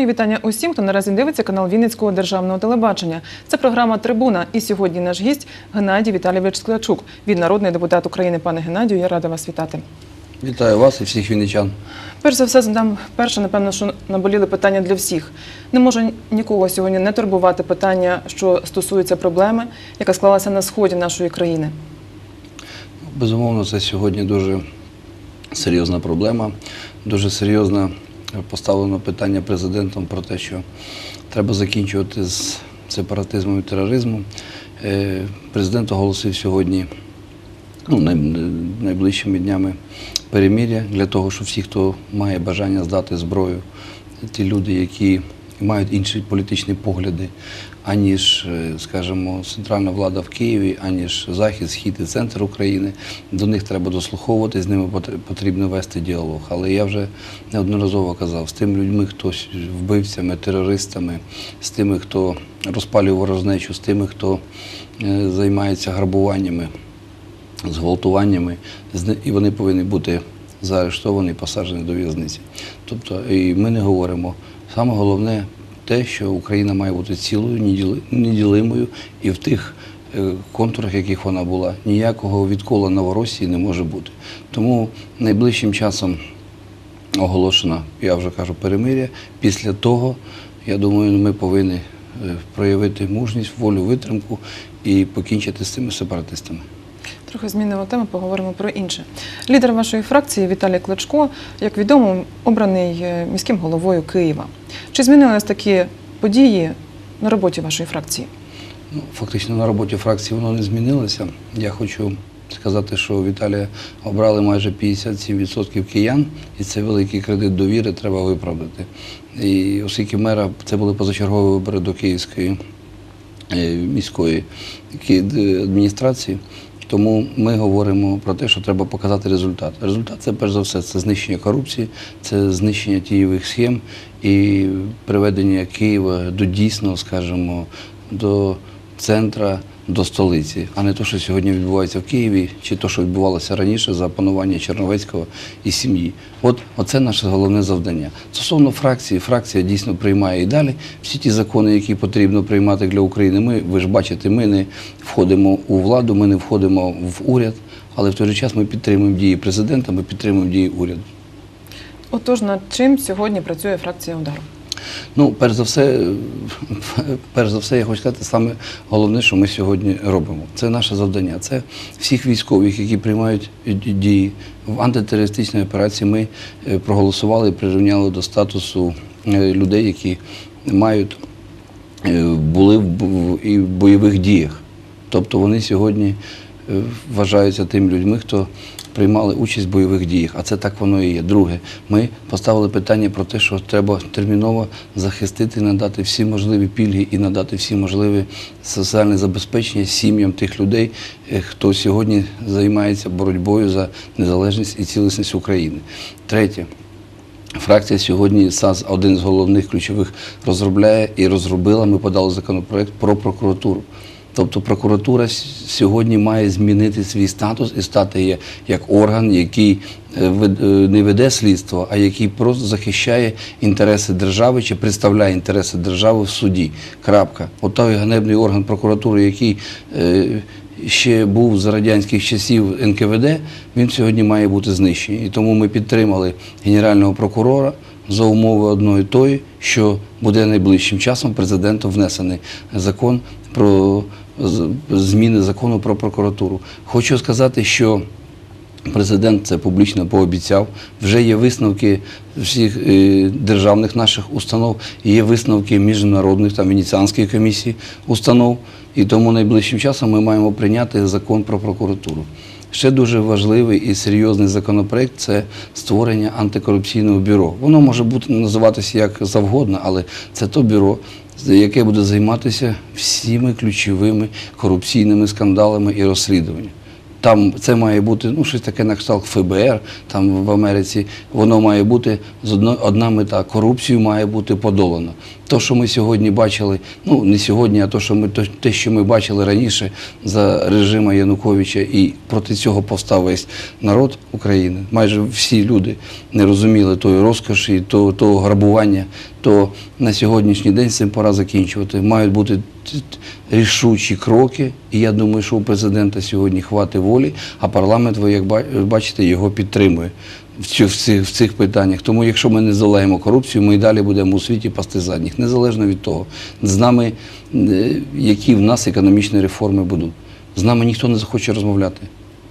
Мої вітання усім, хто наразі дивиться канал Вінницького державного телебачення. Це програма Трибуна. І сьогодні наш гість Геннадій Віталійович Склячук. Він народний депутат України. Пане Геннадію, я рада вас вітати. Вітаю вас і всіх вінничан. Перш за все, задам перше, напевно, що наболіли питання для всіх. Не можу нікого сьогодні не турбувати питання, що стосується проблеми, яка склалася на сході нашої країни. Безумовно, це сьогодні дуже серйозна проблема. Дуже серйозно поставлено питання президентом про те, що треба закінчувати з сепаратизмом і тероризмом. Е, Президент оголосив сьогодні ну, найближчими днями перемір'я для того, щоб всі, хто має бажання здати зброю, ті люди, які мають інші політичні погляди, аніж, е, скажімо, центральна влада в Києві, аніж захід, схід і центр України. До них треба дослуховувати, з ними потрібно вести діалог. Але я вже неодноразово казав, з тими людьми, хто вбивцями, терористами, з тими, хто розпалює ворожнечу, з тими, хто е, займається грабуваннями зґвалтуваннями, і вони повинні бути заарештовані і посаджені до в'язниці. Тобто, і ми не говоримо. Саме головне те, що Україна має бути цілою, неділимою, і в тих е, контурах, яких вона була, ніякого відкола Новоросії не може бути. Тому найближчим часом оголошено, я вже кажу, перемир'я. Після того, я думаю, ми повинні е, проявити мужність, волю, витримку і покінчити з цими сепаратистами. Трохи змінимо тему, поговоримо про інше. Лідер вашої фракції Віталій Кличко, як відомо, обраний е, міським головою Києва. Чи змінились такі події на роботі вашої фракції? Ну, фактично на роботі фракції воно не змінилося. Я хочу сказати, що Віталія обрали майже 57% киян, і це великий кредит довіри треба виправдати. І оскільки мера це були позачергові вибори до Київської е, міської адміністрації. Тому ми говоримо про те, що треба показати результат. Результат це перш за все це знищення корупції, це знищення тієвих схем і приведення Києва до дійсного, скажімо, до центра, до столиці, а не те, що сьогодні відбувається в Києві, чи те, що відбувалося раніше за панування Черновецького і сім'ї. От оце наше головне завдання. Стосовно фракції, фракція дійсно приймає і далі всі ті закони, які потрібно приймати для України. Ми, ви ж бачите, ми не входимо у владу, ми не входимо в уряд, але в той же час ми підтримуємо дії президента, ми підтримуємо дії уряду. Отож, над чим сьогодні працює фракція удару? Ну, перш за все, перш за все, я хочу сказати, саме головне, що ми сьогодні робимо. Це наше завдання. Це всіх військових, які приймають дії в антитерористичній операції. Ми е, проголосували і прирівняли до статусу е, людей, які мають е, були і в бойових діях. Тобто вони сьогодні вважаються тими людьми, хто приймали участь в бойових діях. А це так воно і є. Друге, ми поставили питання про те, що треба терміново захистити, надати всі можливі пільги і надати всі можливі соціальне забезпечення сім'ям тих людей, е, хто сьогодні займається боротьбою за незалежність і цілісність України. Третє. Фракція сьогодні САЗ один з головних ключових розробляє і розробила. Ми подали законопроект про прокуратуру. Тобто прокуратура сьогодні має змінити свій статус і стати як орган, який е, е, не веде слідство, а який просто захищає інтереси держави чи представляє інтереси держави в суді. Крапка. От той ганебний орган прокуратури, який е, ще був з радянських часів НКВД, він сьогодні має бути знищений. І тому ми підтримали генерального прокурора за умови одної тої, що буде найближчим часом президентом внесений закон про зміни закону про прокуратуру. Хочу сказати, що Президент це публічно пообіцяв. Вже є висновки всіх е, державних наших установ, є висновки міжнародних там Венеціанської комісії установ. І тому найближчим часом ми маємо прийняти закон про прокуратуру. Ще дуже важливий і серйозний законопроект це створення антикорупційного бюро. Воно може бути називатися як завгодно, але це то бюро, яке буде займатися всіми ключовими корупційними скандалами і розслідуваннями. Там це має бути ну, щось таке на кшталт ФБР там в Америці. Воно має бути одна мета корупцію має бути подолано. То, що ми сьогодні бачили, ну не сьогодні, а то, що ми то- те, що ми бачили раніше за режима Януковича, і проти цього повстав весь народ України. Майже всі люди не розуміли тої розкоші, того, того грабування. То на сьогоднішній день цим пора закінчувати. Мають бути рішучі кроки. І я думаю, що у президента сьогодні хватить волі, а парламент, ви як бачите, його підтримує в цих, питаннях. Тому якщо ми не залаємо корупцію, ми і далі будемо у світі пасти задніх, незалежно від того, з нами, е, які в нас економічні реформи будуть. З нами ніхто не захоче розмовляти.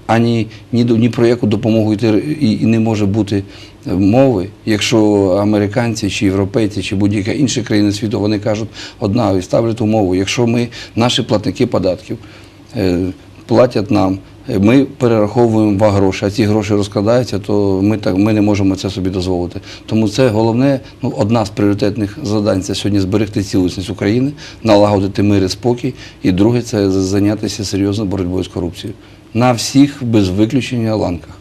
Ані ні, ні про яку допомогу йти і, і не може бути мови, якщо американці чи європейці, чи будь-яка інша країна світу, вони кажуть одна і ставлять умову. Якщо ми, наші платники податків, е, платять нам, ми перераховуємо вам гроші, а ці гроші розкладаються, то ми так ми не можемо це собі дозволити. Тому це головне, ну одна з пріоритетних завдань це сьогодні зберегти цілісність України, налагодити мир і спокій. І друге це зайнятися серйозно боротьбою з корупцією на всіх без виключення ланках.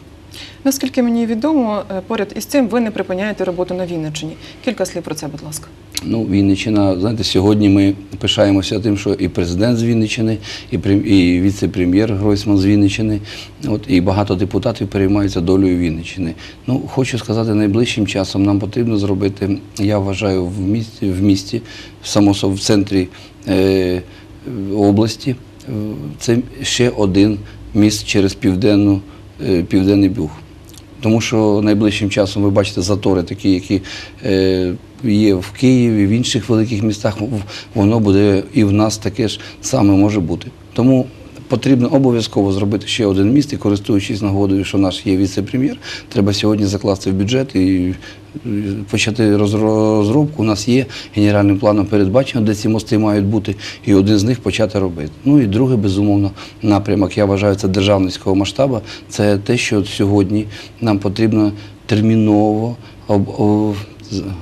Наскільки мені відомо, е, поряд із цим ви не припиняєте роботу на Вінниччині. Кілька слів про це, будь ласка. Ну, Вінниччина, знаєте, сьогодні ми пишаємося тим, що і президент з Вінниччини, і, і віце-прем'єр Гройсман з Вінниччини, от, і багато депутатів переймаються долею Вінниччини. Ну, хочу сказати, найближчим часом нам потрібно зробити, я вважаю, в місті, в місті, само в центрі е, області, це ще один міст через південну, е, південний Буг. Тому що найближчим часом ви бачите затори, такі, які е, є в Києві, в інших великих містах, воно буде і в нас таке ж саме може бути. Тому потрібно обов'язково зробити ще один міст і користуючись нагодою, що наш є віце-прем'єр, треба сьогодні закласти в бюджет і почати розробку. У нас є генеральним планом передбачено, де ці мости мають бути, і один з них почати робити. Ну і другий, безумовно, напрямок, я вважаю, це державницького масштабу. Це те, що сьогодні нам потрібно терміново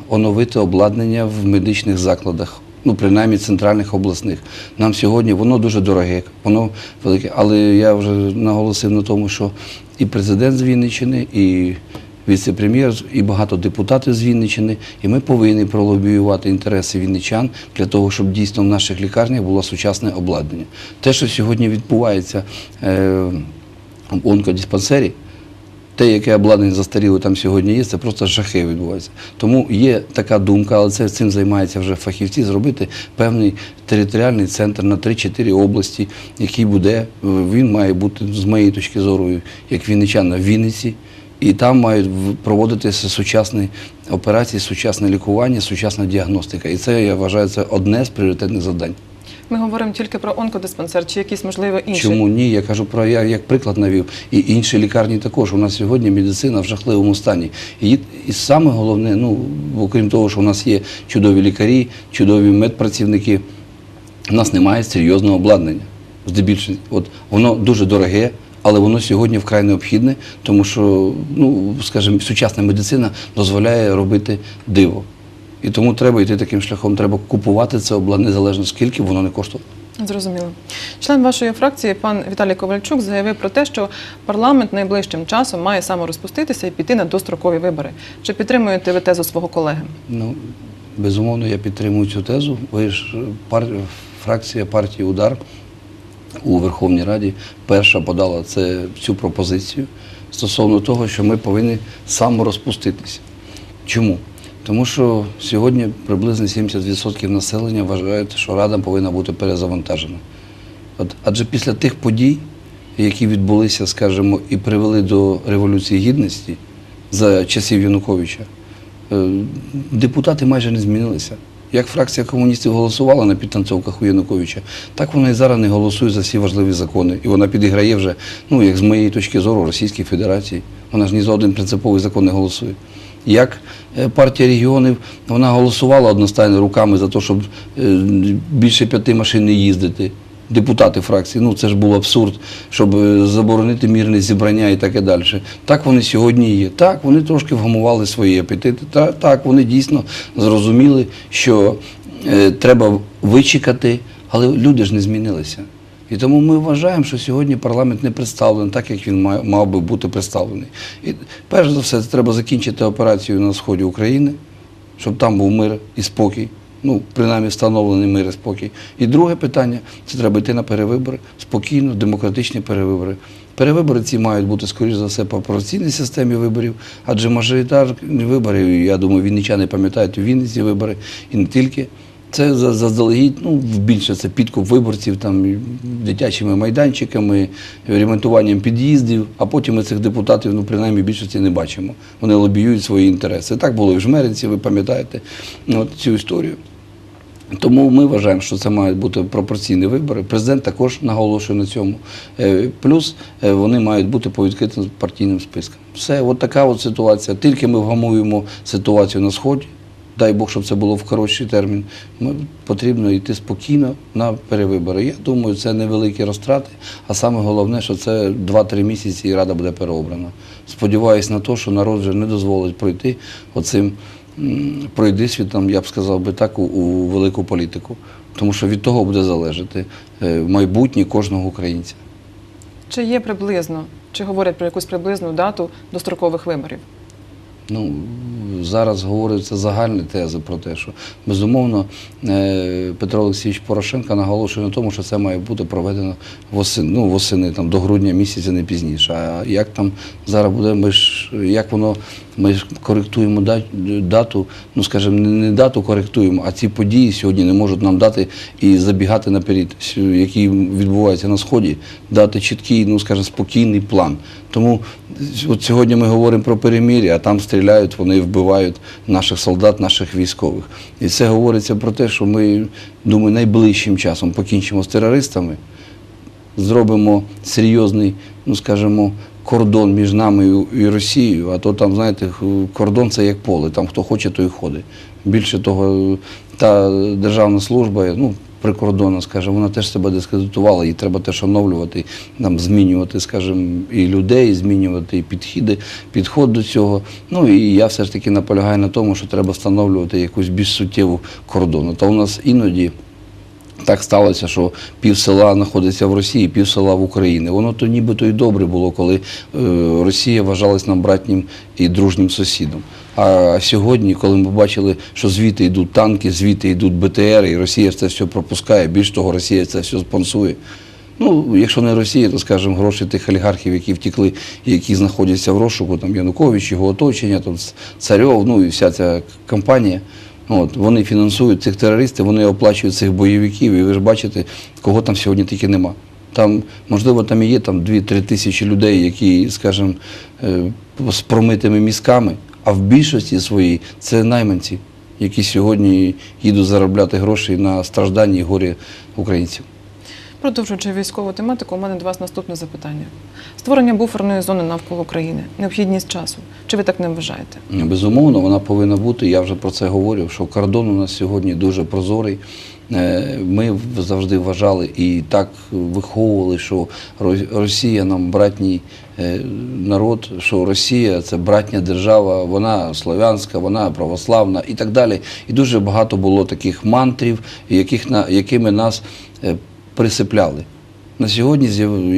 оновити обладнання в медичних закладах. Ну, принаймні центральних обласних. Нам сьогодні воно дуже дороге, воно велике. Але я вже наголосив на тому, що і президент з Вінниччини, і віце-прем'єр, і багато депутатів з Вінниччини, і ми повинні пролобіювати інтереси вінничан для того, щоб дійсно в наших лікарнях було сучасне обладнання. Те, що сьогодні відбувається е, в онкодиспансері, те, яке обладнання застаріло там сьогодні є, це просто жахи відбувається. Тому є така думка, але це цим займаються вже фахівці, зробити певний територіальний центр на 3-4 області, який буде, е, він має бути, з моєї точки зору, як вінничан на Вінниці. І там мають проводитися сучасні операції, сучасне лікування, сучасна діагностика. І це я вважаю це одне з пріоритетних завдань. Ми говоримо тільки про онкодиспансер чи якісь, можливо, інші. Чому ні? Я кажу про я як приклад навів. І інші лікарні також. У нас сьогодні медицина в жахливому стані. І, і саме головне, ну окрім того, що у нас є чудові лікарі, чудові медпрацівники, у нас немає серйозного обладнання. Здебільшого, от воно дуже дороге. Але воно сьогодні вкрай необхідне, тому що, ну, скажімо, сучасна медицина дозволяє робити диво. І тому треба йти таким шляхом. Треба купувати це обладнання незалежно скільки воно не коштує. Зрозуміло. Член вашої фракції, пан Віталій Ковальчук, заявив про те, що парламент найближчим часом має саморозпуститися і піти на дострокові вибори. Чи підтримуєте ви тезу свого колеги? Ну, безумовно, я підтримую цю тезу. Ви ж пар... фракція партії Удар у Верховній Раді перша подала це, цю пропозицію стосовно того, що ми повинні саморозпуститися. Чому? Тому що сьогодні приблизно 70% населення вважають, що Рада повинна бути перезавантажена. От, адже після тих подій, які відбулися, скажімо, і привели до Революції Гідності за часів Януковича, е, депутати майже не змінилися. Як фракція комуністів голосувала на підтанцовках у Януковича, так вона і зараз не голосує за всі важливі закони. І вона підіграє вже, ну як з моєї точки зору, Російській Федерації. Вона ж ні за один принциповий закон не голосує. Як е, партія регіонів вона голосувала одностайно руками за те, щоб е, більше п'яти машин не їздити. Депутати фракції, ну це ж був абсурд, щоб е, заборонити мірне зібрання і таке далі. Так вони сьогодні є. Так, вони трошки вгамували свої апетити. Та, так, вони дійсно зрозуміли, що е, треба вичекати, але люди ж не змінилися. І тому ми вважаємо, що сьогодні парламент не представлений так, як він мав, би бути представлений. І перш за все, треба закінчити операцію на сході України, щоб там був мир і спокій. ну, принаймні встановлений мир і спокій. І друге питання це треба йти на перевибори, спокійно, демократичні перевибори. Перевибори ці мають бути, скоріш за все, по пропорційній системі виборів, адже мажоритарні вибори, я думаю, вінничани пам'ятають у Вінниці вибори і не тільки. Це за- заздалегідь, ну, більше це підкуп виборців, там, дитячими майданчиками, ремонтуванням під'їздів, а потім ми цих депутатів, ну, принаймні, більшості не бачимо. Вони лобіюють свої інтереси. Так було і в Жмеринці, ви пам'ятаєте ну, цю історію. Тому ми вважаємо, що це мають бути пропорційні вибори. Президент також наголошує на цьому. Е, Плюс е, вони мають бути по відкритим партійним спискам. Все, от така от ситуація. Тільки ми вгамуємо ситуацію на сході. Дай Бог, щоб це було в хороший термін. Потрібно йти спокійно на перевибори. Я думаю, це невеликі розтрати, а саме головне, що це 2-3 місяці і рада буде переобрана. Сподіваюсь на те, що народ вже не дозволить пройти оцим пройдисвітом, я б сказав би так, у, у велику політику. Тому що від того буде залежати е, майбутнє кожного українця. Чи є приблизно, чи говорять про якусь приблизну дату дострокових виборів? Ну, зараз говоряться загальні тези про те, що безумовно е, Петро Олексійович Порошенко наголошує на тому, що це має бути проведено восени, ну, восени там, до грудня місяця, не пізніше. А як там зараз буде, ми ж як воно, ми ж коректуємо дату, ну скажімо, не дату коректуємо, а ці події сьогодні не можуть нам дати і забігати наперед, які відбуваються на сході, дати чіткий, ну скажімо, спокійний план. Тому от сьогодні ми говоримо про перемир'я, а там стріляють, вони вбивають наших солдат, наших військових. І це говориться про те, що ми, думаю, найближчим часом покінчимо з терористами, зробимо серйозний, ну скажімо, кордон між нами і Росією, а то там, знаєте, кордон це як поле, там хто хоче, той ходить. Більше того, та державна служба, ну, прикордонна, скажімо, вона теж себе дискредитувала, і треба теж оновлювати, нам змінювати, скажімо, і людей, змінювати і підходи, підход до цього. Ну і я все ж таки наполягаю на тому, що треба встановлювати якусь більш суттєву кордону. Та у нас іноді. Так сталося, що пів села знаходиться в Росії, пів села в Україні. Воно то нібито і добре було, коли е, Росія вважалась нам братнім і дружнім сусідом. А сьогодні, коли ми бачили, що звідти йдуть танки, звідти йдуть БТР, і Росія це все пропускає, більш того, Росія це все спонсує. Ну, якщо не Росія, то скажімо, гроші тих олігархів, які втекли, і які знаходяться в розшуку, там Янукович, його оточення, там Царьов, ну і вся ця компанія. От, вони фінансують цих терористів, вони оплачують цих бойовиків, і ви ж бачите, кого там сьогодні тільки нема. Там, можливо, там і є там 2-3 тисячі людей, які, скажімо, е, з промитими мізками, а в більшості своїй це найманці, які сьогодні їдуть заробляти гроші на страждання і горі українців. Продовжуючи військову тематику, у мене до вас наступне запитання: створення буферної зони навколо України, необхідність часу. Чи ви так не вважаєте? Безумовно, вона повинна бути. Я вже про це говорив, що кордон у нас сьогодні дуже прозорий. Е, Ми завжди вважали і так виховували, що Росія нам братній е, народ, що Росія це братня держава, вона славянська, вона православна і так далі. І дуже багато було таких мантрів, якими нас е, присипляли. На сьогодні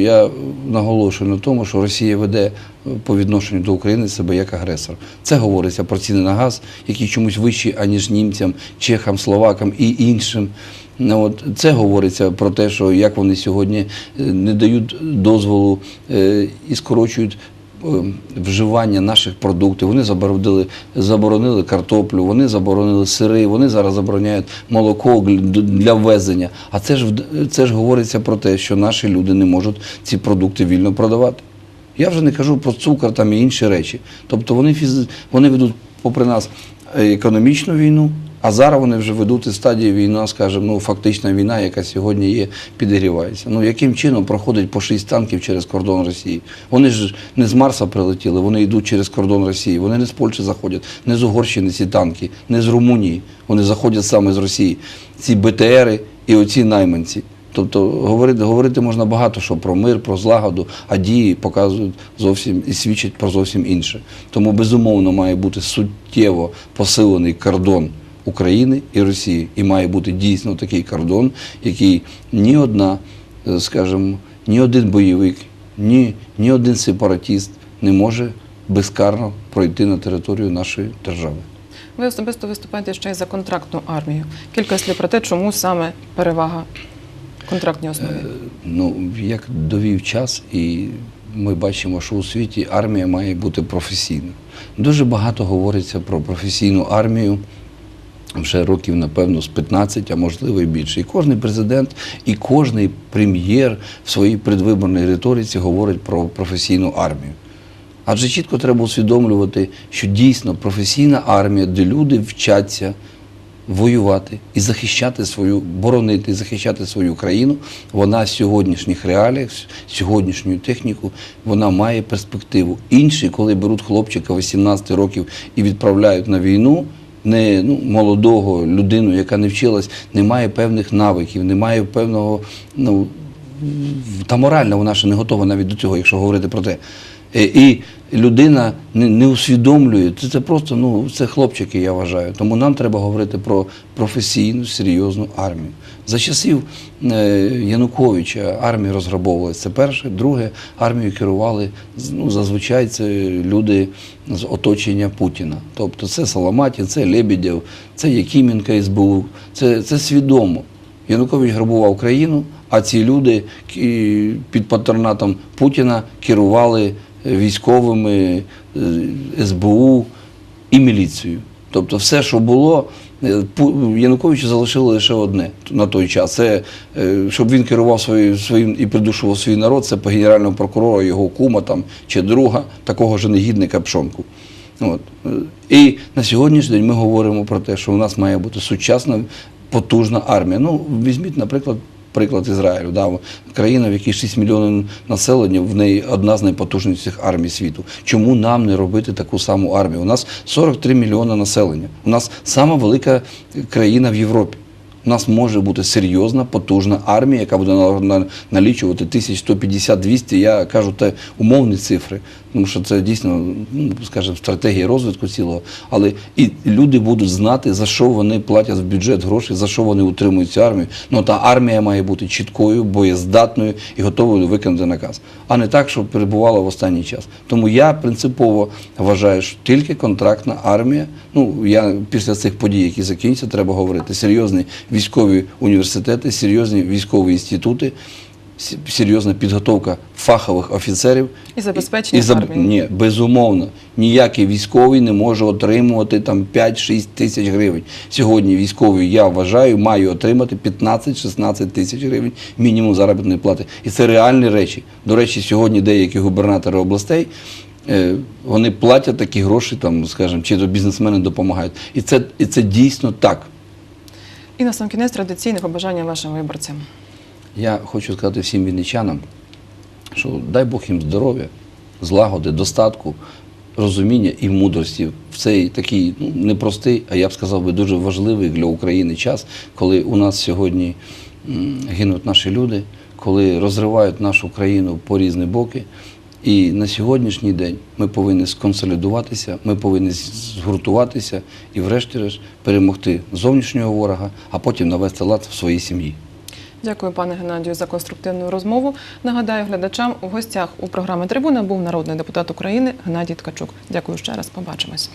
я наголошую на тому, що Росія веде е, по відношенню до України себе як агресор. Це говориться про ціни на газ, які чомусь вищі, аніж німцям, чехам, словакам і іншим. Ну, от, це говориться про те, що як вони сьогодні е, не дають дозволу е, і скорочують вживання наших продуктів. Вони заборонили, заборонили картоплю, вони заборонили сири, вони зараз забороняють молоко для ввезення. А це ж це ж говориться про те, що наші люди не можуть ці продукти вільно продавати. Я вже не кажу про цукор там і інші речі. Тобто вони фізи... вони ведуть попри нас е, економічну війну, а зараз вони вже ведуть із стадії війна, скажімо, ну фактична війна, яка сьогодні є, підігрівається. Ну яким чином проходить по шість танків через кордон Росії? Вони ж не з Марса прилетіли, вони йдуть через кордон Росії. Вони не з Польщі заходять, не з Угорщини ці танки, не з Румунії. Вони заходять саме з Росії. Ці БТРи і оці найманці. Тобто говорити, говорити можна багато що про мир, про злагоду, а дії показують зовсім і свідчать про зовсім інше. Тому безумовно має бути суттєво посилений кордон України і Росії. І має бути дійсно такий кордон, який ні одна, е, скажімо, ні один бойовик, ні, ні один сепаратіст не може безкарно пройти на територію нашої держави. Ви особисто виступаєте ще й за контрактну армію. Кілька слів про те, чому саме перевага контрактній основі. Е, Ну, як довів час, і ми бачимо, що у світі армія має бути професійною. Дуже багато говориться про професійну армію. Вже років, напевно, з 15, а можливо і більше. І кожний президент, і кожний прем'єр в своїй предвиборній риториці говорить про професійну армію. Адже чітко треба усвідомлювати, що дійсно професійна армія, де люди вчаться воювати і захищати свою, боронити, захищати свою країну, вона з сьогоднішніх реаліях, сьогоднішню техніку, вона має перспективу. Інші, коли беруть хлопчика 18 років і відправляють на війну, не ну, молодого людину, яка не вчилась, не має певних навиків, не має певного, ну, та морально вона ще не готова навіть до цього, якщо говорити про те. Е, І людина не, усвідомлює, це, це просто ну, це хлопчики, я вважаю. Тому нам треба говорити про професійну, серйозну армію. За часів е, Януковича армія розграбовувалася. Це перше. Друге, армією керували ну, зазвичай це люди з оточення Путіна. Тобто це Соломатін, це Лебедєв, це Якименко СБУ. Це, це свідомо. Янукович грабував країну, а ці люди під патронатом Путіна керували військовими е, СБУ і міліцією. Тобто все, що було, е, Януковичу залишило лише одне на той час. Це е, щоб він керував свої- своїм і придушував свій народ, це по генеральному прокурору, його кума там, чи друга, такого ж негідника Пшонку. От. І на сьогоднішній день ми говоримо про те, що у нас має бути сучасна, потужна армія. Ну, візьміть, наприклад, приклад Ізраїлю. Да, країна, в якій 6 мільйонів населення, в неї одна з найпотужніших армій світу. Чому нам не робити таку саму армію? У нас 43 мільйони населення. У нас сама велика країна в Європі. У нас може бути серйозна, потужна армія, яка буде на- на- налічувати 1150-200, я кажу, це умовні цифри, тому що це дійсно, ну, скажімо, стратегія розвитку цілого. Але і люди будуть знати, за що вони платять в бюджет гроші, за що вони утримують цю армію. Ну та армія має бути чіткою, боєздатною і готовою виконати наказ, а не так, щоб перебувала в останній час. Тому я принципово вважаю, що тільки контрактна армія. Ну я після цих подій, які закінчаться, треба говорити серйозні військові університети, серйозні військові інститути. Серйозна підготовка фахових офіцерів І забезпечення заб- армії. Ні, безумовно. Ніякий військовий не може отримувати там 5-6 тисяч гривень. Сьогодні військовий, я вважаю, має отримати 15-16 тисяч гривень мінімум заробітної плати. І це реальні речі. До речі, сьогодні деякі губернатори областей. е, Вони платять такі гроші, там, скажімо, чи бізнесмени допомагають. І це, і це дійсно так. І на сам кінець традиційне побажання вашим виборцям. Я хочу сказати всім вінничанам, що дай Бог їм здоров'я, злагоди, достатку, розуміння і мудрості в цей такий ну, непростий, а я б сказав би дуже важливий для України час, коли у нас сьогодні гинуть наші люди, коли розривають нашу країну по різні боки. І на сьогоднішній день ми повинні сконсолідуватися, ми повинні згуртуватися і, врешті-решт, перемогти зовнішнього ворога, а потім навести лад в своїй сім'ї. Дякую, пане Геннадію, за конструктивну розмову. Нагадаю глядачам, у гостях у програми Трибуна був народний депутат України Геннадій Ткачук. Дякую ще раз. Побачимось.